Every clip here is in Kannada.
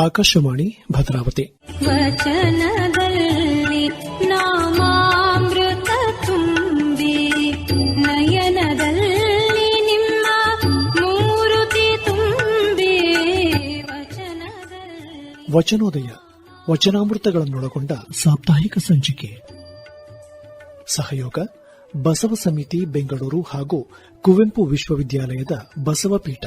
ಆಕಾಶವಾಣಿ ಭದ್ರಾವತಿ. ವಚನದಲ್ಲಿ ನಾಮಾಮೃತ ತುಂಬಿ ನಯನದಲ್ಲಿ ನಿಮ್ಮ ಮೂರುತಿ ತುಂಬಿ ವಚನೋದಯ ವಚನಾಮೃತಗಳನ್ನೊಳಗೊಂಡ ಸಾಪ್ತಾಹಿಕ ಸಂಚಿಕೆ. ಸಹಯೋಗ ಬಸವ ಸಮಿತಿ ಬೆಂಗಳೂರು ಹಾಗೂ ಕುವೆಂಪು ವಿಶ್ವವಿದ್ಯಾಲಯದ ಬಸವಪೀಠ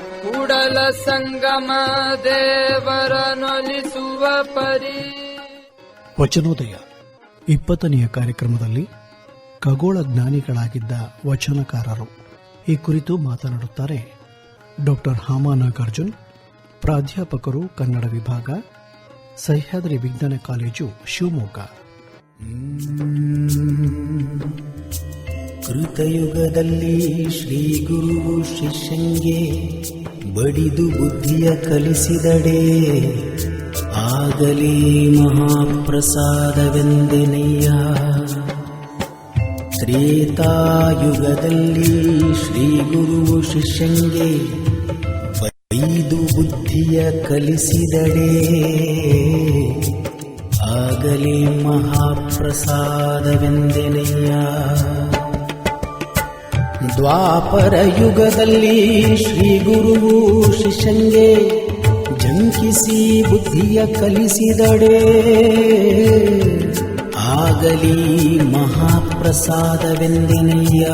ಕೂಡಲ ಸಂಗಮ ದೇವರನೊಲಿಸುವ ಪರಿ. ವಚನೋದಯ. ಇಪ್ಪತ್ತನೆಯ ಕಾರ್ಯಕ್ರಮದಲ್ಲಿ ಖಗೋಳ ಜ್ಞಾನಿಗಳಾಗಿದ್ದ ವಚನಕಾರರು. ಈ ಕುರಿತು ಮಾತನಾಡುತ್ತಾರೆ ಡಾಕ್ಟರ್ ಹಾಮಾ ನಾಗಾರ್ಜುನ್ ಪ್ರಾಧ್ಯಾಪಕರು ಕನ್ನಡ ವಿಭಾಗ ಸಹ್ಯಾದ್ರಿ ವಿಜ್ಞಾನ ಕಾಲೇಜು ಶಿವಮೊಗ್ಗ. ಕೃತಯುಗದಲ್ಲಿ ಶ್ರೀ ಗುರು ಶಿಷ್ಯಂಗೆ ಬಡಿದು ಬುದ್ಧಿಯ ಕಲಿಸಿದಡೆ. ಆಗಲಿ ಮಹಾಪ್ರಸಾದವೆಂದೆನೆಯ ತ್ರೇತಾಯುಗದಲ್ಲಿ ಶ್ರೀ ಗುರು ಶಿಷ್ಯಂಗೆ ಬೈದು ಬುದ್ಧಿಯ ಕಲಿಸಿದಡೆ. ಆಗಲಿ ಮಹಾಪ್ರಸಾದವೆಂದೆನಯ್ಯ ದ್ವಾಪರ ಯುಗದಲ್ಲಿ ಶ್ರೀ ಗುರುವು ಶಿಷ್ಯಂಗೆ ಜಂಕಿಸಿ ಬುದ್ಧಿಯ ಕಲಿಸಿದಡೆ. ಆಗಲಿ ಮಹಾಪ್ರಸಾದವೆಂದನೆಯ.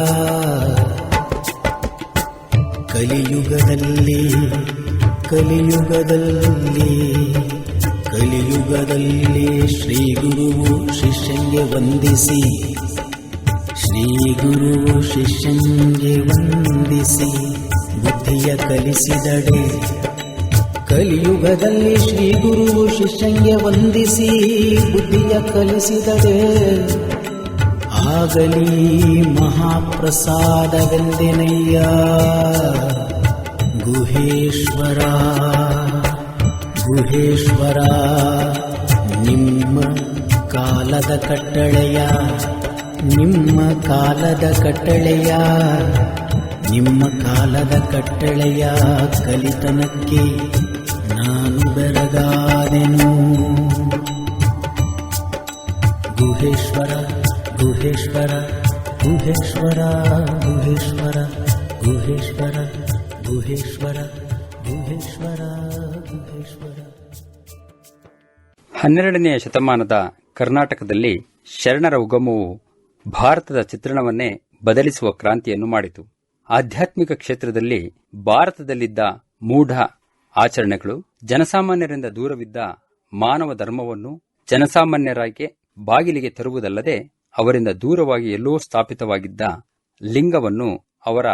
ಕಲಿಯುಗದಲ್ಲಿ ಕಲಿಯುಗದಲ್ಲಿ ಕಲಿಯುಗದಲ್ಲಿ ಶ್ರೀ ಗುರುವು ಶಿಷ್ಯಂಗೆ ವಂದಿಸಿ ಶ್ರೀ ಗುರು ಶಿಷ್ಯಂಗೆ ವಂದಿಸಿ ಬುದ್ಧಿಯ ಕಲಿಸಿದಡೆ. ಕಲಿಯುಗದಲ್ಲಿ ಶ್ರೀ ಗುರು ಶಿಷ್ಯಂಗೆ ವಂದಿಸಿ ಬುದ್ಧಿಯ ಕಲಿಸಿದಡೆ. ಆಗಲಿ ಮಹಾಪ್ರಸಾದವೆಂದೆನಯ್ಯ. ಗುಹೇಶ್ವರ ಗುಹೇಶ್ವರ, ನಿಮ್ಮ ಕಾಲದ ಕಟ್ಟಳೆಯ ನಿಮ್ಮ ಕಾಲದ ಕಟ್ಟಳೆಯ, ನಿಮ್ಮ ಕಾಲದ ಕಟ್ಟಳೆಯ ಕಲಿತನಕ್ಕೆ ನಾನು ಬೆರಗಾದೆನು. ಗುಹೇಶ್ವರ ಗುಹೇಶ್ವರ ಗುಹೇಶ್ವರ ಗುಹೇಶ್ವರ ಗುಹೇಶ್ವರ ಗುಹೇಶ್ವರ ಗುಹೇಶ್ವರ ಗುಹೇಶ್ವರ. ಹನ್ನೆರಡನೆಯ ಶತಮಾನದ ಕರ್ನಾಟಕದಲ್ಲಿ ಶರಣರ ಉಗಮವು ಭಾರತದ ಚಿತ್ರಣವನ್ನೇ ಬದಲಿಸುವ ಕ್ರಾಂತಿಯನ್ನು ಮಾಡಿತು. ಆಧ್ಯಾತ್ಮಿಕ ಕ್ಷೇತ್ರದಲ್ಲಿ ಭಾರತದಲ್ಲಿದ್ದ ಮೂಢ ಆಚರಣೆಗಳು, ಜನಸಾಮಾನ್ಯರಿಂದ ದೂರವಿದ್ದ ಮಾನವ ಧರ್ಮವನ್ನು ಜನಸಾಮಾನ್ಯರಾಗಿ ಬಾಗಿಲಿಗೆ ತರುವುದಲ್ಲದೆ ಅವರಿಂದ ದೂರವಾಗಿ ಎಲ್ಲೋ ಸ್ಥಾಪಿತವಾಗಿದ್ದ ಲಿಂಗವನ್ನು ಅವರ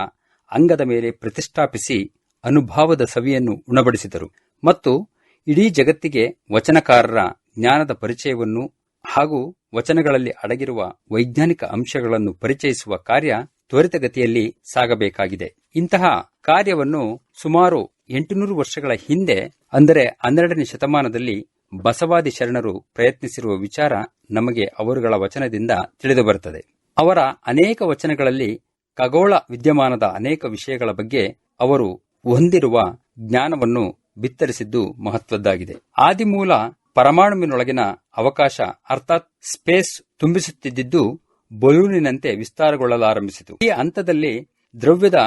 ಅಂಗದ ಮೇಲೆ ಪ್ರತಿಷ್ಠಾಪಿಸಿ ಅನುಭಾವದ ಸವಿಯನ್ನು ಉಣಬಡಿಸಿದರು. ಮತ್ತು ಇಡೀ ಜಗತ್ತಿಗೆ ವಚನಕಾರರ ಜ್ಞಾನದ ಪರಿಚಯವನ್ನು ಹಾಗೂ ವಚನಗಳಲ್ಲಿ ಅಡಗಿರುವ ವೈಜ್ಞಾನಿಕ ಅಂಶಗಳನ್ನು ಪರಿಚಯಿಸುವ ಕಾರ್ಯ ತ್ವರಿತಗತಿಯಲ್ಲಿ ಸಾಗಬೇಕಾಗಿದೆ. ಇಂತಹ ಕಾರ್ಯವನ್ನು ಸುಮಾರು ಎಂಟುನೂರು ವರ್ಷಗಳ ಹಿಂದೆ, ಅಂದರೆ ಹನ್ನೆರಡನೇ ಶತಮಾನದಲ್ಲಿ ಬಸವಾದಿ ಶರಣರು ಪ್ರಯತ್ನಿಸಿರುವ ವಿಚಾರ ನಮಗೆ ಅವರುಗಳ ವಚನದಿಂದ ತಿಳಿದುಬರುತ್ತದೆ. ಅವರ ಅನೇಕ ವಚನಗಳಲ್ಲಿ ಖಗೋಳ ವಿದ್ಯಮಾನದ ಅನೇಕ ವಿಷಯಗಳ ಬಗ್ಗೆ ಅವರು ಹೊಂದಿರುವ ಜ್ಞಾನವನ್ನು ಬಿತ್ತರಿಸಿದ್ದು ಮಹತ್ವದ್ದಾಗಿದೆ. ಆದಿಮೂಲ ಪರಮಾಣುವಿನೊಳಗಿನ ಅವಕಾಶ ಅರ್ಥಾತ್ ಸ್ಪೇಸ್ ತುಂಬಿಸುತ್ತಿದ್ದು ಬಲೂನಿನಂತೆ ವಿಸ್ತಾರಗೊಳ್ಳಲಾರಂಭಿಸಿತು. ಈ ಹಂತದಲ್ಲಿ ದ್ರವ್ಯದ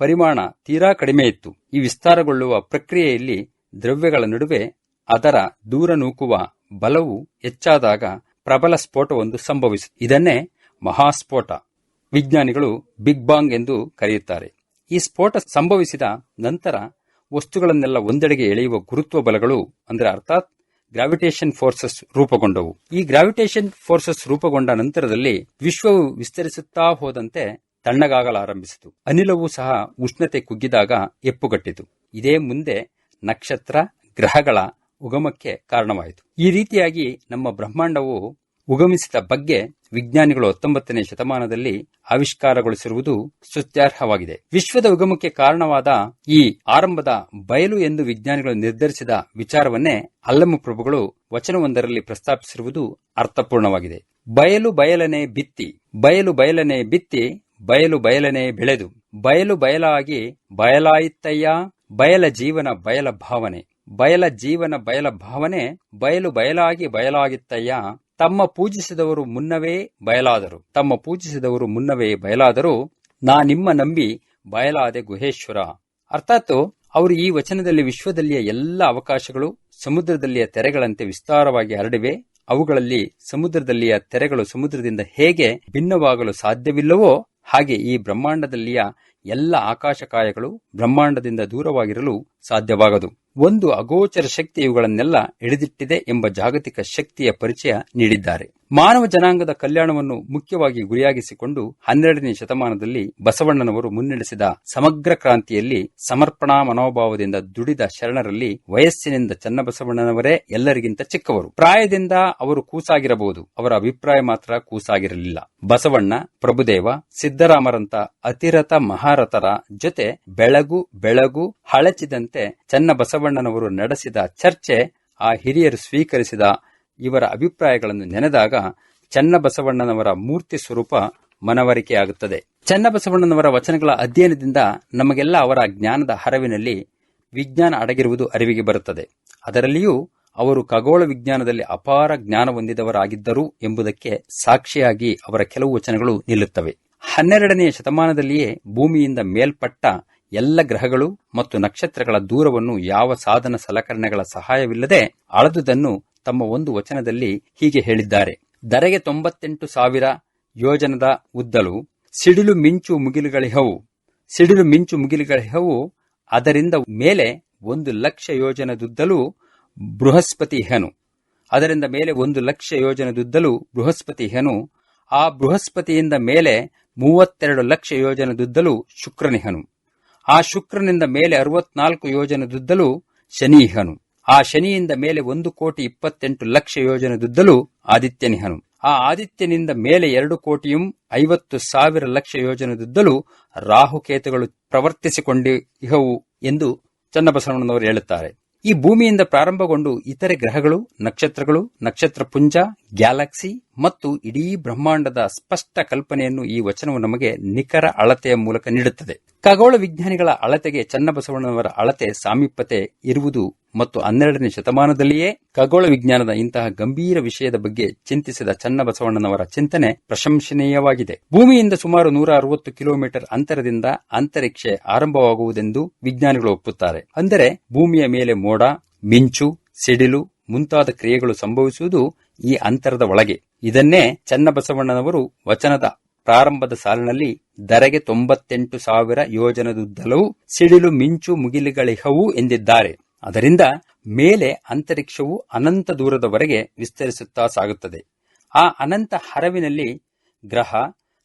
ಪರಿಮಾಣ ತೀರಾ ಕಡಿಮೆ ಇತ್ತು. ಈ ವಿಸ್ತಾರಗೊಳ್ಳುವ ಪ್ರಕ್ರಿಯೆಯಲ್ಲಿ ದ್ರವ್ಯಗಳ ನಡುವೆ ಅದರ ದೂರ ನೂಕುವ ಬಲವು ಹೆಚ್ಚಾದಾಗ ಪ್ರಬಲ ಸ್ಫೋಟವೊಂದು ಸಂಭವಿಸಿತು. ಇದನ್ನೇ ಮಹಾಸ್ಫೋಟ, ವಿಜ್ಞಾನಿಗಳು ಬಿಗ್ ಬಾಂಗ್ ಎಂದು ಕರೆಯುತ್ತಾರೆ. ಈ ಸ್ಫೋಟ ಸಂಭವಿಸಿದ ನಂತರ ವಸ್ತುಗಳನ್ನೆಲ್ಲ ಒಂದೆಡೆಗೆ ಎಳೆಯುವ ಗುರುತ್ವ ಬಲಗಳು, ಅಂದರೆ ಅರ್ಥಾತ್ ಗ್ರಾವಿಟೇಷನ್ ಫೋರ್ಸಸ್ ರೂಪುಗೊಂಡವು. ಈ ಗ್ರಾವಿಟೇಷನ್ ಫೋರ್ಸಸ್ ರೂಪುಗೊಂಡ ನಂತರದಲ್ಲಿ ವಿಶ್ವವು ವಿಸ್ತರಿಸುತ್ತಾ ಹೋದಂತೆ ತಣ್ಣಗಾಗಲಾರಂಭಿಸಿತು ಅನಿಲವೂ ಸಹ ಉಷ್ಣತೆ ಕುಗ್ಗಿದಾಗ ಎಪ್ಪುಗಟ್ಟಿತು. ಇದೇ ಮುಂದೆ ನಕ್ಷತ್ರ ಗ್ರಹಗಳ ಉಗಮಕ್ಕೆ ಕಾರಣವಾಯಿತು. ಈ ರೀತಿಯಾಗಿ ನಮ್ಮ ಬ್ರಹ್ಮಾಂಡವು ಉಗಮಿಸಿದ ಬಗ್ಗೆ ವಿಜ್ಞಾನಿಗಳು ಹತ್ತೊಂಬತ್ತನೇ ಶತಮಾನದಲ್ಲಿ ಆವಿಷ್ಕಾರಗೊಳಿಸಿರುವುದು ಸ್ತುತ್ಯಾರ್ಹವಾಗಿದೆ ವಿಶ್ವದ ಉಗಮಕ್ಕೆ ಕಾರಣವಾದ ಈ ಆರಂಭದ ಬಯಲು ಎಂದು ವಿಜ್ಞಾನಿಗಳು ನಿರ್ಧರಿಸಿದ ವಿಚಾರವನ್ನೇ ಅಲ್ಲಮ ಪ್ರಭುಗಳು ವಚನವೊಂದರಲ್ಲಿ ಪ್ರಸ್ತಾಪಿಸಿರುವುದು ಅರ್ಥಪೂರ್ಣವಾಗಿದೆ. ಬಯಲು ಬಯಲನೆ ಬಿತ್ತಿ, ಬಯಲು ಬಯಲನೆ ಬಿತ್ತಿ, ಬಯಲು ಬಯಲನೆ ಬೆಳೆದು, ಬಯಲು ಬಯಲಾಗಿ ಬಯಲಾಯಿತಯ್ಯ ಬಯಲ ಜೀವನ ಬಯಲ ಭಾವನೆ, ಬಯಲ ಜೀವನ ಬಯಲ ಭಾವನೆ, ಬಯಲು ಬಯಲಾಗಿ ಬಯಲಾಗಿತ್ತಯ್ಯ ತಮ್ಮ ಪೂಜಿಸಿದವರು ಮುನ್ನವೇ ಬಯಲಾದರು. ತಮ್ಮ ಪೂಜಿಸಿದವರು ಮುನ್ನವೇ ಬಯಲಾದರು. ನಾ ನಿಮ್ಮ ನಂಬಿ ಬಯಲಾದೆ ಗುಹೇಶ್ವರ. ಅರ್ಥಾತ್ ಅವರು ಈ ವಚನದಲ್ಲಿ ವಿಶ್ವದಲ್ಲಿಯ ಎಲ್ಲ ಅವಕಾಶಗಳು ಸಮುದ್ರದಲ್ಲಿಯ ತೆರೆಗಳಂತೆ ವಿಸ್ತಾರವಾಗಿ ಹರಡಿವೆ. ಅವುಗಳಲ್ಲಿ ಸಮುದ್ರದಲ್ಲಿಯ ತೆರೆಗಳು ಸಮುದ್ರದಿಂದ ಹೇಗೆ ಭಿನ್ನವಾಗಲು ಸಾಧ್ಯವಿಲ್ಲವೋ ಹಾಗೆ ಈ ಬ್ರಹ್ಮಾಂಡದಲ್ಲಿಯ ಎಲ್ಲ ಆಕಾಶಕಾಯಗಳು ಬ್ರಹ್ಮಾಂಡದಿಂದ ದೂರವಾಗಿರಲು ಸಾಧ್ಯವಾಗದು. ಒಂದು ಅಗೋಚರ ಶಕ್ತಿ ಇವುಗಳನ್ನೆಲ್ಲ ಹಿಡಿದಿಟ್ಟಿದೆ ಎಂಬ ಜಾಗತಿಕ ಶಕ್ತಿಯ ಪರಿಚಯ ನೀಡಿದ್ದಾರೆ. ಮಾನವ ಜನಾಂಗದ ಕಲ್ಯಾಣವನ್ನು ಮುಖ್ಯವಾಗಿ ಗುರಿಯಾಗಿಸಿಕೊಂಡು ಹನ್ನೆರಡನೇ ಶತಮಾನದಲ್ಲಿ ಬಸವಣ್ಣನವರು ಮುನ್ನಡೆಸಿದ ಸಮಗ್ರ ಕ್ರಾಂತಿಯಲ್ಲಿ ಸಮರ್ಪಣಾ ಮನೋಭಾವದಿಂದ ದುಡಿದ ಶರಣರಲ್ಲಿ ವಯಸ್ಸಿನಿಂದ ಚನ್ನಬಸವಣ್ಣನವರೇ ಎಲ್ಲರಿಗಿಂತ ಚಿಕ್ಕವರು. ಪ್ರಾಯದಿಂದ ಅವರು ಕೂಸಾಗಿರಬಹುದು, ಅವರ ಅಭಿಪ್ರಾಯ ಮಾತ್ರ ಕೂಸಾಗಿರಲಿಲ್ಲ. ಬಸವಣ್ಣ, ಪ್ರಭುದೇವ ಸಿದ್ದರಾಮರಂತ ಅತಿರಥ ಮಹಾರಥರ ಜೊತೆ ಬೆಳಗು ಬೆಳಗು ಹಳಚಿದಂತೆ ಚನ್ನಬಸವಣ್ಣನವರು ನಡೆಸಿದ ಚರ್ಚೆ ಆ ಹಿರಿಯರು ಸ್ವೀಕರಿಸಿದ ಇವರ ಅಭಿಪ್ರಾಯಗಳನ್ನು ನೆನೆದಾಗ ಚನ್ನಬಸವಣ್ಣನವರ ಮೂರ್ತಿ ಸ್ವರೂಪ ಮನವರಿಕೆಯಾಗುತ್ತದೆ. ಚನ್ನಬಸವಣ್ಣನವರ ವಚನಗಳ ಅಧ್ಯಯನದಿಂದ ನಮಗೆಲ್ಲ ಅವರ ಜ್ಞಾನದ ಹರವಿನಲ್ಲಿ ವಿಜ್ಞಾನ ಅಡಗಿರುವುದು ಅರಿವಿಗೆ ಬರುತ್ತದೆ. ಅದರಲ್ಲಿಯೂ ಅವರು ಖಗೋಳ ವಿಜ್ಞಾನದಲ್ಲಿ ಅಪಾರ ಜ್ಞಾನ ಹೊಂದಿದವರಾಗಿದ್ದರು ಎಂಬುದಕ್ಕೆ ಸಾಕ್ಷಿಯಾಗಿ ಅವರ ಕೆಲವು ವಚನಗಳು ನಿಲ್ಲುತ್ತವೆ. ಹನ್ನೆರಡನೆಯ ಶತಮಾನದಲ್ಲಿಯೇ ಭೂಮಿಯಿಂದ ಮೇಲ್ಪಟ್ಟ ಎಲ್ಲ ಗ್ರಹಗಳು ಮತ್ತು ನಕ್ಷತ್ರಗಳ ದೂರವನ್ನು ಯಾವ ಸಾಧನ ಸಲಕರಣೆಗಳ ಸಹಾಯವಿಲ್ಲದೆ ಅಳದುದನ್ನು ತಮ್ಮ ಒಂದು ವಚನದಲ್ಲಿ ಹೀಗೆ ಹೇಳಿದ್ದಾರೆ. ಧರೆಗೆ ತೊಂಬತ್ತೆಂಟು ಸಾವಿರ ಯೋಜನದ ಉದ್ದಲು ಸಿಡಿಲು ಮಿಂಚು ಮುಗಿಲುಗಳಿಹವು. ಸಿಡಿಲು ಮಿಂಚು ಮುಗಿಲುಗಳಿಹವು, ಅದರಿಂದ ಮೇಲೆ ಒಂದು ಲಕ್ಷ ಯೋಜನದುದ್ದಲೂ ಬೃಹಸ್ಪತಿ ಹೆನು. ಅದರಿಂದ ಮೇಲೆ ಒಂದು ಲಕ್ಷ ಯೋಜನದುದ್ದಲೂ ಬೃಹಸ್ಪತಿ ಹೆನು. ಆ ಬೃಹಸ್ಪತಿಯಿಂದ ಮೇಲೆ ಮೂವತ್ತೆರಡು ಲಕ್ಷ ಯೋಜನದುದ್ದಲೂ ಶುಕ್ರನಿಹನು ಆ ಶುಕ್ರನಿಂದ ಮೇಲೆ ಅರವತ್ನಾಲ್ಕು ಯೋಜನದುದ್ದಲೂ ಶನಿಹನು. ಆ ಶನಿಯಿಂದ ಮೇಲೆ ಒಂದು ಕೋಟಿ ಇಪ್ಪತ್ತೆಂಟು ಲಕ್ಷ ಯೋಜನದುದ್ದಲೂ ಆದಿತ್ಯನಿಹನು. ಆ ಆದಿತ್ಯನಿಂದ ಮೇಲೆ ಎರಡು ಕೋಟಿಯು ಐವತ್ತು ಸಾವಿರ ಲಕ್ಷ ಯೋಜನದುದ್ದಲೂ ರಾಹುಕೇತುಗಳು ಪ್ರವರ್ತಿಸಿಕೊಂಡಿಹವು ಎಂದು ಚನ್ನಬಸವಣ್ಣನವರು ಹೇಳುತ್ತಾರೆ. ಈ ಭೂಮಿಯಿಂದ ಪ್ರಾರಂಭಗೊಂಡು ಇತರೆ ಗ್ರಹಗಳು, ನಕ್ಷತ್ರಗಳು ನಕ್ಷತ್ರ ಪುಂಜ ಗ್ಯಾಲಕ್ಸಿ ಮತ್ತು ಇಡೀ ಬ್ರಹ್ಮಾಂಡದ ಸ್ಪಷ್ಟ ಕಲ್ಪನೆಯನ್ನು ಈ ವಚನವು ನಮಗೆ ನಿಖರ ಅಳತೆಯ ಮೂಲಕ ನೀಡುತ್ತದೆ. ಖಗೋಳ ವಿಜ್ಞಾನಿಗಳ ಅಳತೆಗೆ ಚನ್ನಬಸವಣ್ಣನವರ ಅಳತೆ ಸಾಮೀಪ್ಯತೆ ಇರುವುದು ಮತ್ತು ಹನ್ನೆರಡನೇ ಶತಮಾನದಲ್ಲಿಯೇ ಖಗೋಳ ವಿಜ್ಞಾನದ ಇಂತಹ ಗಂಭೀರ ವಿಷಯದ ಬಗ್ಗೆ ಚಿಂತಿಸಿದ ಚನ್ನಬಸವಣ್ಣನವರ ಚಿಂತನೆ ಪ್ರಶಂಸನೀಯವಾಗಿದೆ. ಭೂಮಿಯಿಂದ ಸುಮಾರು ನೂರ ಅರವತ್ತು ಕಿಲೋಮೀಟರ್ ಅಂತರದಿಂದ ಅಂತರಿಕ್ಷೆ ಆರಂಭವಾಗುವುದೆಂದು ವಿಜ್ಞಾನಿಗಳು ಒಪ್ಪುತ್ತಾರೆ. ಅಂದರೆ ಭೂಮಿಯ ಮೇಲೆ ಮೋಡ, ಮಿಂಚು, ಸಿಡಿಲು ಮುಂತಾದ ಕ್ರಿಯೆಗಳು ಸಂಭವಿಸುವುದು ಈ ಅಂತರದ ಒಳಗೆ. ಇದನ್ನೇ ಚನ್ನಬಸವಣ್ಣನವರು ವಚನದ ಪ್ರಾರಂಭದ ಸಾಲಿನಲ್ಲಿ ಧರೆಗೆ ತೊಂಬತ್ತೆಂಟು ಸಾವಿರ ಯೋಜನದುದ್ದಲವು ಸಿಡಿಲು ಮಿಂಚು ಮುಗಿಲುಗಳಿಹವು ಎಂದಿದ್ದಾರೆ. ಅದರಿಂದ ಮೇಲೆ ಅಂತರಿಕ್ಷವು ಅನಂತ ದೂರದವರೆಗೆ ವಿಸ್ತರಿಸುತ್ತಾ ಸಾಗುತ್ತದೆ. ಆ ಅನಂತ ಹರವಿನಲ್ಲಿ ಗ್ರಹ,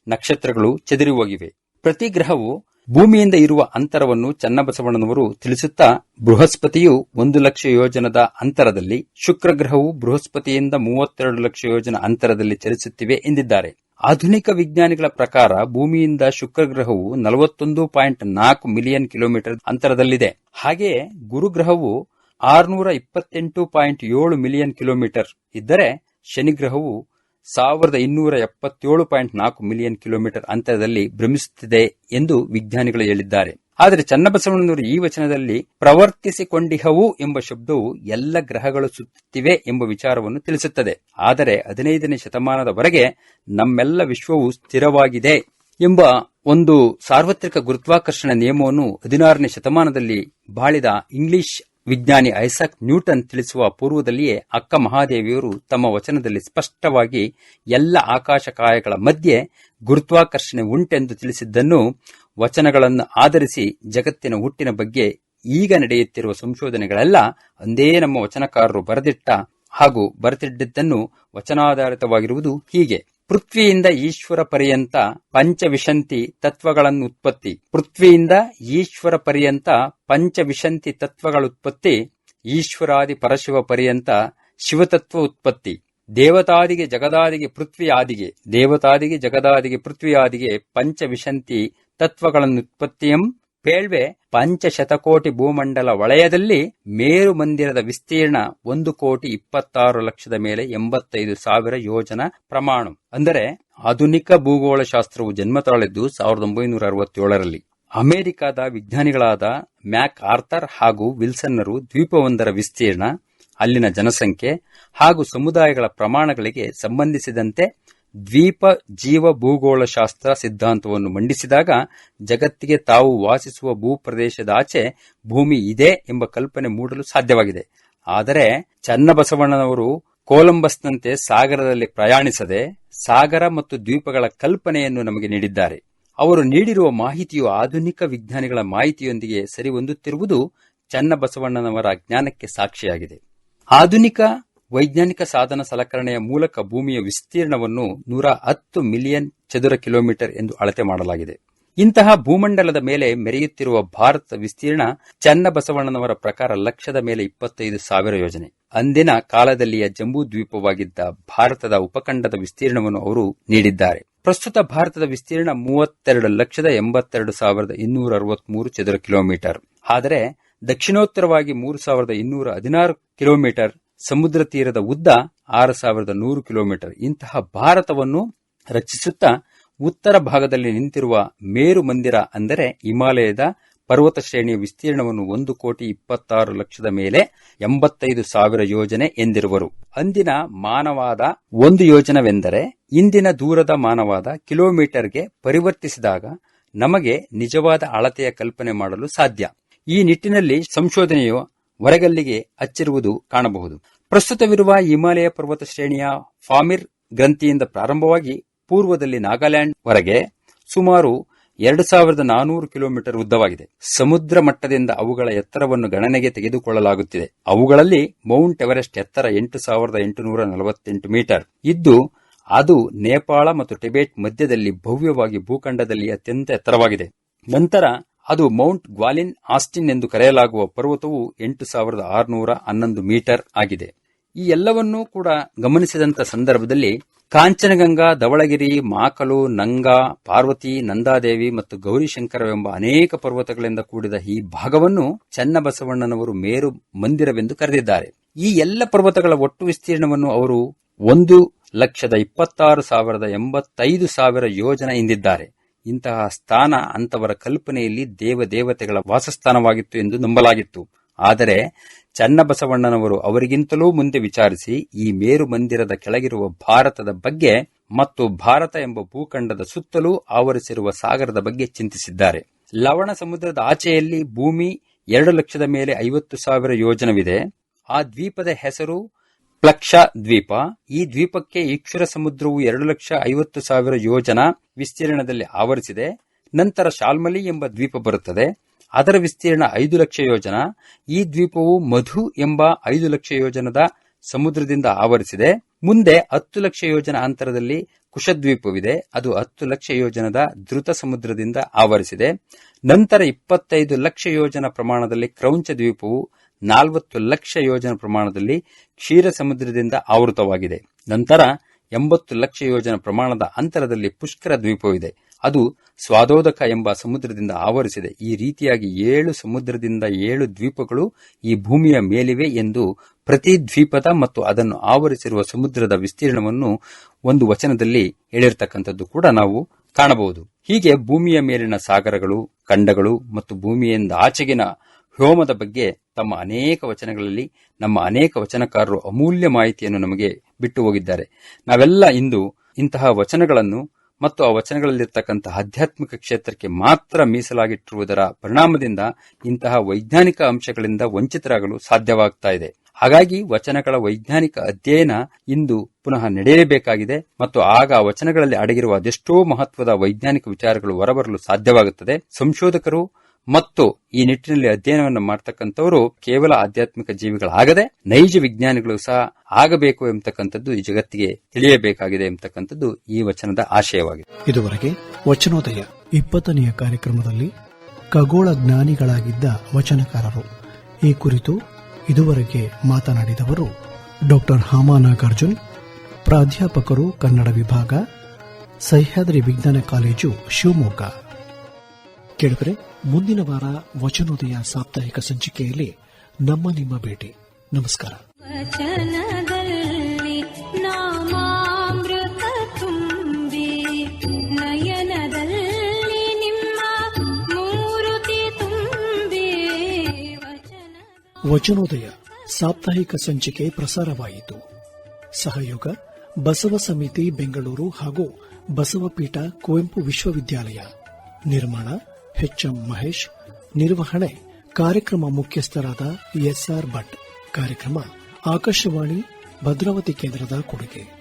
ನಕ್ಷತ್ರಗಳು ಚದುರಿ ಹೋಗಿವೆ ಪ್ರತಿ ಗ್ರಹವು ಭೂಮಿಯಿಂದ ಇರುವ ಅಂತರವನ್ನು ಚನ್ನಬಸವಣ್ಣನವರು ತಿಳಿಸುತ್ತಾ, ಬೃಹಸ್ಪತಿಯು ಒಂದು ಲಕ್ಷ ಯೋಜನದ ಅಂತರದಲ್ಲಿ ಶುಕ್ರಗ್ರಹವು ಬೃಹಸ್ಪತಿಯಿಂದ ಮೂವತ್ತೆರಡು ಲಕ್ಷ ಯೋಜನ ಅಂತರದಲ್ಲಿ ಚಲಿಸುತ್ತಿವೆ ಎಂದಿದ್ದಾರೆ. ಆಧುನಿಕ ವಿಜ್ಞಾನಿಗಳ ಪ್ರಕಾರ ಭೂಮಿಯಿಂದ ಶುಕ್ರಗ್ರಹವು ನಲವತ್ತೊಂದು ಪಾಯಿಂಟ್ ನಾಲ್ಕು ಮಿಲಿಯನ್ ಕಿಲೋಮೀಟರ್ ಅಂತರದಲ್ಲಿದೆ. ಹಾಗೆಯೇ ಗುರುಗ್ರಹವು ಆರುನೂರ ಇಪ್ಪತ್ತೆಂಟು ಪಾಯಿಂಟ್ ಏಳು ಮಿಲಿಯನ್ ಕಿಲೋಮೀಟರ್ ಇದ್ದರೆ ಶನಿಗ್ರಹವು ಸಾವಿರದ ಇನ್ನೂರ ಎಪ್ಪತ್ತೇಳು ಪಾಯಿಂಟ್ ನಾಲ್ಕು ಮಿಲಿಯನ್ ಕಿಲೋಮೀಟರ್ ಅಂತರದಲ್ಲಿ ಭ್ರಮಿಸುತ್ತಿದೆ ಎಂದು ವಿಜ್ಞಾನಿಗಳು ಹೇಳಿದ್ದಾರೆ. ಆದರೆ ಚನ್ನಬಸವಣ್ಣನವರು ಈ ವಚನದಲ್ಲಿ ಪ್ರವರ್ತಿಸಿಕೊಂಡಿಹವು ಎಂಬ ಶಬ್ದವು ಎಲ್ಲ ಗ್ರಹಗಳು ಸುತ್ತಿವೆ ಎಂಬ ವಿಚಾರವನ್ನು ತಿಳಿಸುತ್ತದೆ. ಆದರೆ ಹದಿನೈದನೇ ಶತಮಾನದವರೆಗೆ ನಮ್ಮೆಲ್ಲ ವಿಶ್ವವು ಸ್ಥಿರವಾಗಿದೆ ಎಂಬ ಒಂದು ಸಾರ್ವತ್ರಿಕ ಗುರುತ್ವಾಕರ್ಷಣ ನಿಯಮವನ್ನು ಹದಿನಾರನೇ ಶತಮಾನದಲ್ಲಿ ಬಾಳಿದ ಇಂಗ್ಲಿಷ್ ವಿಜ್ಞಾನಿ ಐಸಕ್ ನ್ಯೂಟನ್ ತಿಳಿಸುವ ಪೂರ್ವದಲ್ಲಿಯೇ ಅಕ್ಕ ಮಹಾದೇವಿಯವರು ತಮ್ಮ ವಚನದಲ್ಲಿ ಸ್ಪಷ್ಟವಾಗಿ ಎಲ್ಲ ಆಕಾಶಕಾಯಗಳ ಮಧ್ಯೆ ಗುರುತ್ವಾಕರ್ಷಣೆ ಉಂಟೆಂದು ತಿಳಿಸಿದ್ದನ್ನು, ವಚನಗಳನ್ನು ಆಧರಿಸಿ ಜಗತ್ತಿನ ಹುಟ್ಟಿನ ಬಗ್ಗೆ ಈಗ ನಡೆಯುತ್ತಿರುವ ಸಂಶೋಧನೆಗಳೆಲ್ಲ ಅಂದೇ ನಮ್ಮ ವಚನಕಾರರು ಬರೆದಿಟ್ಟ ಹಾಗೂ ಬರೆದಿಟ್ಟಿದ್ದನ್ನು ವಚನಾಧಾರಿತವಾಗಿರುವುದು ಹೀಗೆ. ಪೃಥ್ವಿಯಿಂದ ಈಶ್ವರ ಪರ್ಯಂತ ಪಂಚವಿಶಂತಿ ತತ್ವಗಳನ್ನು ಉತ್ಪತ್ತಿ. ಪೃಥ್ವಿಯಿಂದ ಈಶ್ವರ ಪರ್ಯಂತ ಪಂಚವಿಶಂತಿ ತತ್ವಗಳ ಉತ್ಪತ್ತಿ, ಈಶ್ವರಾದಿ ಪರಶಿವ ಪರ್ಯಂತ ಶಿವತತ್ವ ಉತ್ಪತ್ತಿ. ದೇವತಾದಿಗೆ ಜಗದಾದಿಗೆ ಪೃಥ್ವಿ ಆದಿಗೆ ದೇವತಾದಿಗೆ ಜಗದಾದಿಗೆ ಪೃಥ್ವಿ ಆದಿಗೆ ಪಂಚವಿಶಂತಿ ತತ್ವಗಳನ್ನು ಉತ್ಪತ್ತಿಯಂ ಪೇಳ್ವೆ ಪಂಚಶತಕೋಟಿ ಭೂಮಂಡಲ ವಲಯದಲ್ಲಿ ಮೇರು ಮಂದಿರದ ವಿಸ್ತೀರ್ಣ ಒಂದು ಕೋಟಿ ಇಪ್ಪತ್ತಾರು ಲಕ್ಷದ ಮೇಲೆ ಎಂಬತ್ತೈದು ಸಾವಿರ ಯೋಜನ ಪ್ರಮಾಣ. ಅಂದರೆ ಆಧುನಿಕ ಭೂಗೋಳ ಶಾಸ್ತ್ರವು ಜನ್ಮ ತಾಳಿದ್ದು ಸಾವಿರದ ಒಂಬೈನೂರ ಅರವತ್ತೇಳರಲ್ಲಿ. ಅಮೆರಿಕದ ವಿಜ್ಞಾನಿಗಳಾದ ಮ್ಯಾಕ್ ಆರ್ಥರ್ ಹಾಗೂ ವಿಲ್ಸನ್ನರು ದ್ವೀಪವೊಂದರ ವಿಸ್ತೀರ್ಣ, ಅಲ್ಲಿನ ಜನಸಂಖ್ಯೆ ಹಾಗೂ ಸಮುದಾಯಗಳ ಪ್ರಮಾಣಗಳಿಗೆ ಸಂಬಂಧಿಸಿದಂತೆ ದ್ವೀಪ ಜೀವ ಭೂಗೋಳ ಶಾಸ್ತ್ರ ಸಿದ್ಧಾಂತವನ್ನು ಮಂಡಿಸಿದಾಗ ಜಗತ್ತಿಗೆ ತಾವು ವಾಸಿಸುವ ಭೂಪ್ರದೇಶದಾಚೆ ಭೂಮಿ ಇದೆ ಎಂಬ ಕಲ್ಪನೆ ಮೂಡಲು ಸಾಧ್ಯವಾಗಿದೆ. ಆದರೆ ಚನ್ನಬಸವಣ್ಣನವರು ಕೊಲಂಬಸ್ನಂತೆ ಸಾಗರದಲ್ಲಿ ಪ್ರಯಾಣಿಸದೆ ಸಾಗರ ಮತ್ತು ದ್ವೀಪಗಳ ಕಲ್ಪನೆಯನ್ನು ನಮಗೆ ನೀಡಿದ್ದಾರೆ. ಅವರು ನೀಡಿರುವ ಮಾಹಿತಿಯು ಆಧುನಿಕ ವಿಜ್ಞಾನಿಗಳ ಮಾಹಿತಿಯೊಂದಿಗೆ ಸರಿಹೊಂದುತ್ತಿರುವುದು ಚನ್ನಬಸವಣ್ಣನವರ ಜ್ಞಾನಕ್ಕೆ ಸಾಕ್ಷಿಯಾಗಿದೆ. ಆಧುನಿಕ ವೈಜ್ಞಾನಿಕ ಸಾಧನ ಸಲಕರಣೆಯ ಮೂಲಕ ಭೂಮಿಯ ವಿಸ್ತೀರ್ಣವನ್ನು ನೂರ ಹತ್ತು ಮಿಲಿಯನ್ ಚದುರ ಕಿಲೋಮೀಟರ್ ಎಂದು ಅಳತೆ ಮಾಡಲಾಗಿದೆ. ಇಂತಹ ಭೂಮಂಡಲದ ಮೇಲೆ ಮೆರೆಯುತ್ತಿರುವ ಭಾರತ ವಿಸ್ತೀರ್ಣ ಚನ್ನಬಸವಣ್ಣನವರ ಪ್ರಕಾರ ಲಕ್ಷದ ಮೇಲೆ ಇಪ್ಪತ್ತೈದು ಸಾವಿರ ಯೋಜನೆ. ಅಂದಿನ ಕಾಲದಲ್ಲಿಯ ಜಂಬೂ ದ್ವೀಪವಾಗಿದ್ದ ಭಾರತದ ಉಪಖಂಡದ ವಿಸ್ತೀರ್ಣವನ್ನು ಅವರು ನೀಡಿದ್ದಾರೆ. ಪ್ರಸ್ತುತ ಭಾರತದ ವಿಸ್ತೀರ್ಣ ಮೂವತ್ತೆರಡು ಲಕ್ಷದ ಎಂಬತ್ತೆರಡು ಸಾವಿರದ ಇನ್ನೂರ ಅರವತ್ಮೂರು ಚದರ ಕಿಲೋಮೀಟರ್. ಆದರೆ ದಕ್ಷಿಣೋತ್ತರವಾಗಿ ಮೂರು ಸಾವಿರದ ಇನ್ನೂರ ಹದಿನಾರು ಕಿಲೋಮೀಟರ್ ಸಮುದ್ರ ತೀರದ ಉದ್ದ ಆರು ಸಾವಿರದ ನೂರು ಕಿಲೋಮೀಟರ್. ಇಂತಹ ಭಾರತವನ್ನು ರಕ್ಷಿಸುತ್ತಾ ಉತ್ತರ ಭಾಗದಲ್ಲಿ ನಿಂತಿರುವ ಮೇರು ಮಂದಿರ ಅಂದರೆ ಹಿಮಾಲಯದ ಪರ್ವತ ಶ್ರೇಣಿಯ ವಿಸ್ತೀರ್ಣವನ್ನು ಒಂದು ಕೋಟಿ ಇಪ್ಪತ್ತಾರು ಲಕ್ಷದ ಮೇಲೆ ಎಂಬತ್ತೈದು ಸಾವಿರ ಯೋಜನೆ ಎಂದಿರುವರು. ಅಂದಿನ ಮಾನವಾದ ಒಂದು ಯೋಜನವೆಂದರೆ ಇಂದಿನ ದೂರದ ಮಾನವಾದ ಕಿಲೋಮೀಟರ್ಗೆ ಪರಿವರ್ತಿಸಿದಾಗ ನಮಗೆ ನಿಜವಾದ ಅಳತೆಯ ಕಲ್ಪನೆ ಮಾಡಲು ಸಾಧ್ಯ. ಈ ನಿಟ್ಟಿನಲ್ಲಿ ಸಂಶೋಧನೆಯು ಹೊರಗಲ್ಲಿಗೆ ಹಚ್ಚಿರುವುದು ಕಾಣಬಹುದು. ಪ್ರಸ್ತುತವಿರುವ ಹಿಮಾಲಯ ಪರ್ವತ ಶ್ರೇಣಿಯ ಫಾಮಿರ್ ಗ್ರಂಥಿಯಿಂದ ಪ್ರಾರಂಭವಾಗಿ ಪೂರ್ವದಲ್ಲಿ ನಾಗಾಲ್ಯಾಂಡ್ ವರೆಗೆ ಸುಮಾರು ಎರಡು ಸಾವಿರದ ನಾನೂರು ಕಿಲೋಮೀಟರ್ ಉದ್ದವಾಗಿದೆ. ಸಮುದ್ರ ಮಟ್ಟದಿಂದ ಅವುಗಳ ಎತ್ತರವನ್ನು ಗಣನೆಗೆ ತೆಗೆದುಕೊಳ್ಳಲಾಗುತ್ತಿದೆ. ಅವುಗಳಲ್ಲಿ ಮೌಂಟ್ ಎವರೆಸ್ಟ್ ಎತ್ತರ ಎಂಟು ಸಾವಿರದ ಎಂಟುನೂರ ನಲವತ್ತೆಂಟು ಮೀಟರ್ ಇದ್ದು, ಅದು ನೇಪಾಳ ಮತ್ತು ಟಿಬೆಟ್ ಮಧ್ಯದಲ್ಲಿ ಭವ್ಯವಾಗಿ ಭೂಖಂಡದಲ್ಲಿ ಅತ್ಯಂತ ಎತ್ತರವಾಗಿದೆ. ನಂತರ ಅದು ಮೌಂಟ್ ಗ್ವಾಲಿನ್ ಆಸ್ಟಿನ್ ಎಂದು ಕರೆಯಲಾಗುವ ಪರ್ವತವು ಎಂಟು ಸಾವಿರದ ಆರುನೂರ ಹನ್ನೊಂದು ಮೀಟರ್ ಆಗಿದೆ. ಈ ಎಲ್ಲವನ್ನೂ ಕೂಡ ಗಮನಿಸಿದಂತ ಸಂದರ್ಭದಲ್ಲಿ ಕಾಂಚನಗಂಗಾ, ಧವಳಗಿರಿ, ಮಾಕಲು, ನಂಗಾ, ಪಾರ್ವತಿ, ನಂದಾದೇವಿ ಮತ್ತು ಗೌರಿಶಂಕರವೆಂಬ ಅನೇಕ ಪರ್ವತಗಳಿಂದ ಕೂಡಿದ ಈ ಭಾಗವನ್ನು ಚನ್ನಬಸವಣ್ಣನವರು ಮೇರು ಮಂದಿರವೆಂದು ಕರೆದಿದ್ದಾರೆ. ಈ ಎಲ್ಲ ಪರ್ವತಗಳ ಒಟ್ಟು ವಿಸ್ತೀರ್ಣವನ್ನು ಅವರು ಒಂದು ಲಕ್ಷದ ಇಪ್ಪತ್ತಾರು ಸಾವಿರದ ಎಂಬತ್ತೈದು ಸಾವಿರ ಯೋಜನ ಎಂದಿದ್ದಾರೆ ಇಂತಹ ಸ್ಥಾನ ಅಂತವರ ಕಲ್ಪನೆಯಲ್ಲಿ ದೇವ ದೇವತೆಗಳ ವಾಸಸ್ಥಾನವಾಗಿತ್ತು ಎಂದು ನಂಬಲಾಗಿತ್ತು. ಆದರೆ ಚನ್ನಬಸವಣ್ಣನವರು ಅವರಿಗಿಂತಲೂ ಮುಂದೆ ವಿಚಾರಿಸಿ ಈ ಮೇರು ಮಂದಿರದ ಕೆಳಗಿರುವ ಭಾರತದ ಬಗ್ಗೆ ಮತ್ತು ಭಾರತ ಎಂಬ ಭೂಖಂಡದ ಸುತ್ತಲೂ ಆವರಿಸಿರುವ ಸಾಗರದ ಬಗ್ಗೆ ಚಿಂತಿಸಿದ್ದಾರೆ. ಲವಣ ಸಮುದ್ರದ ಆಚೆಯಲ್ಲಿ ಭೂಮಿ ಎರಡು ಲಕ್ಷದ ಮೇಲೆ ಐವತ್ತು ಸಾವಿರ ಯೋಜನವಿದೆ. ಆ ದ್ವೀಪದ ಹೆಸರು ಪ್ಲಕ್ಷ ದ್ವೀಪ. ಈ ದ್ವೀಪಕ್ಕೆ ಈಕ್ಷುರ ಸಮುದ್ರವು ಎರಡು ಲಕ್ಷ ಐವತ್ತು ಸಾವಿರ ಯೋಜನ ವಿಸ್ತೀರ್ಣದಲ್ಲಿ ಆವರಿಸಿದೆ. ನಂತರ ಶಾಲ್ಮಲಿ ಎಂಬ ದ್ವೀಪ ಬರುತ್ತದೆ. ಅದರ ವಿಸ್ತೀರ್ಣ ಐದು ಲಕ್ಷ ಯೋಜನ. ಈ ದ್ವೀಪವು ಮಧು ಎಂಬ ಐದು ಲಕ್ಷ ಯೋಜನದ ಸಮುದ್ರದಿಂದ ಆವರಿಸಿದೆ. ಮುಂದೆ ಹತ್ತು ಲಕ್ಷ ಯೋಜನ ಅಂತರದಲ್ಲಿ ಕುಶದ್ವೀಪವಿದೆ. ಅದು ಹತ್ತು ಲಕ್ಷ ಯೋಜನದ ಧೃತ ಸಮುದ್ರದಿಂದ ಆವರಿಸಿದೆ. ನಂತರ ಇಪ್ಪತ್ತೈದು ಲಕ್ಷ ಯೋಜನ ಪ್ರಮಾಣದಲ್ಲಿ ಕ್ರೌಂಚ ದ್ವೀಪವು ನಾಲ್ವತ್ತು ಲಕ್ಷ ಯೋಜನ ಪ್ರಮಾಣದಲ್ಲಿ ಕ್ಷೀರ ಸಮುದ್ರದಿಂದ ಆವೃತವಾಗಿದೆ. ನಂತರ ಎಂಬತ್ತು ಲಕ್ಷ ಯೋಜನ ಪ್ರಮಾಣದ ಅಂತರದಲ್ಲಿ ಪುಷ್ಕರ ದ್ವೀಪವಿದೆ ಅದು ಸ್ವಾದೋದಕ ಎಂಬ ಸಮುದ್ರದಿಂದ ಆವರಿಸಿದೆ. ಈ ರೀತಿಯಾಗಿ ಏಳು ಸಮುದ್ರದಿಂದ ಏಳು ದ್ವೀಪಗಳು ಈ ಭೂಮಿಯ ಮೇಲಿವೆ ಎಂದು ಪ್ರತಿ ದ್ವೀಪದ ಮತ್ತು ಅದನ್ನು ಆವರಿಸಿರುವ ಸಮುದ್ರದ ವಿಸ್ತೀರ್ಣವನ್ನು ಒಂದು ವಚನದಲ್ಲಿ ಹೇಳಿರ್ತಕ್ಕಂಥದ್ದು ಕೂಡ ನಾವು ಕಾಣಬಹುದು. ಹೀಗೆ ಭೂಮಿಯ ಮೇಲಿನ ಸಾಗರಗಳು, ಖಂಡಗಳು ಮತ್ತು ಭೂಮಿಯಿಂದ ಆಚೆಗಿನ ವ್ಯೋಮದ ಬಗ್ಗೆ ತಮ್ಮ ಅನೇಕ ವಚನಗಳಲ್ಲಿ ನಮ್ಮ ಅನೇಕ ವಚನಕಾರರು ಅಮೂಲ್ಯ ಮಾಹಿತಿಯನ್ನು ನಮಗೆ ಬಿಟ್ಟು ಹೋಗಿದ್ದಾರೆ. ನಾವೆಲ್ಲ ಇಂದು ಇಂತಹ ವಚನಗಳನ್ನು ಮತ್ತು ಆ ವಚನಗಳಲ್ಲಿರ್ತಕ್ಕಂತಹ ಆಧ್ಯಾತ್ಮಿಕ ಕ್ಷೇತ್ರಕ್ಕೆ ಮಾತ್ರ ಮೀಸಲಾಗಿಟ್ಟಿರುವುದರ ಪರಿಣಾಮದಿಂದ ಇಂತಹ ವೈಜ್ಞಾನಿಕ ಅಂಶಗಳಿಂದ ವಂಚಿತರಾಗಲು ಸಾಧ್ಯವಾಗ್ತಾ ಇದೆ. ಹಾಗಾಗಿ ವಚನಗಳ ವೈಜ್ಞಾನಿಕ ಅಧ್ಯಯನ ಇಂದು ಪುನಃ ನಡೆಯಲೇಬೇಕಾಗಿದೆ ಮತ್ತು ಆಗ ವಚನಗಳಲ್ಲಿ ಅಡಗಿರುವ ಅದೆಷ್ಟೋ ಮಹತ್ವದ ವೈಜ್ಞಾನಿಕ ವಿಚಾರಗಳು ಹೊರಬರಲು ಸಾಧ್ಯವಾಗುತ್ತದೆ. ಸಂಶೋಧಕರು ಮತ್ತು ಈ ನಿಟ್ಟಿನಲ್ಲಿ ಅಧ್ಯಯನವನ್ನು ಮಾಡ್ತಕ್ಕಂಥವರು ಕೇವಲ ಆಧ್ಯಾತ್ಮಿಕ ಜೀವಿಗಳಾಗದೆ ನೈಜ ವಿಜ್ಞಾನಿಗಳು ಸಹ ಆಗಬೇಕು ಎಂಬತಕ್ಕಂಥದ್ದು ಈ ಜಗತ್ತಿಗೆ ತಿಳಿಯಬೇಕಾಗಿದೆ ಎಂಬತಕ್ಕಂಥದ್ದು ಈ ವಚನದ ಆಶಯವಾಗಿದೆ. ಇದುವರೆಗೆ ವಚನೋದಯ ಇಪ್ಪತ್ತನೆಯ ಕಾರ್ಯಕ್ರಮದಲ್ಲಿ ಖಗೋಳ ಜ್ಞಾನಿಗಳಾಗಿದ್ದ ವಚನಕಾರರು. ಈ ಕುರಿತು ಇದುವರೆಗೆ ಮಾತನಾಡಿದವರು ಡಾಕ್ಟರ್ ಹಾಮಾನಾಗಾರ್ಜುನ್, ಪ್ರಾಧ್ಯಾಪಕರು ಕನ್ನಡ ವಿಭಾಗ, ಸಹ್ಯಾದ್ರಿ ವಿಜ್ಞಾನ ಕಾಲೇಜು ಶಿವಮೊಗ್ಗ. ಕೇಳಿದರೆ ಮುಂದಿನ ವಾರ ವಚನೋದಯ ಸಾಪ್ತಾಹಿಕ ಸಂಚಿಕೆಯಲ್ಲಿ ನಮ್ಮ ನಿಮ್ಮ ಭೇಟಿ. ನಮಸ್ಕಾರ. ವಚನೋದಯ ಸಾಪ್ತಾಹಿಕ ಸಂಚಿಕೆ ಪ್ರಸಾರವಾಯಿತು. ಸಹಯೋಗ ಬಸವ ಸಮಿತಿ ಬೆಂಗಳೂರು ಹಾಗೂ ಬಸವಪೀಠ ಕುವೆಂಪು ವಿಶ್ವವಿದ್ಯಾಲಯ. ನಿರ್ಮಾಣ ಎಚ್ಎಂ ಮಹೇಶ್ ನಿರ್ವಹಣೆ ಕಾರ್ಯಕ್ರಮ ಮುಖ್ಯಸ್ಥರಾದ ಎಸ್ಆರ್ ಭಟ್. ಕಾರ್ಯಕ್ರಮ ಆಕಾಶವಾಣಿ ಭದ್ರಾವತಿ ಕೇಂದ್ರದ ಕೊಡುಗೆ.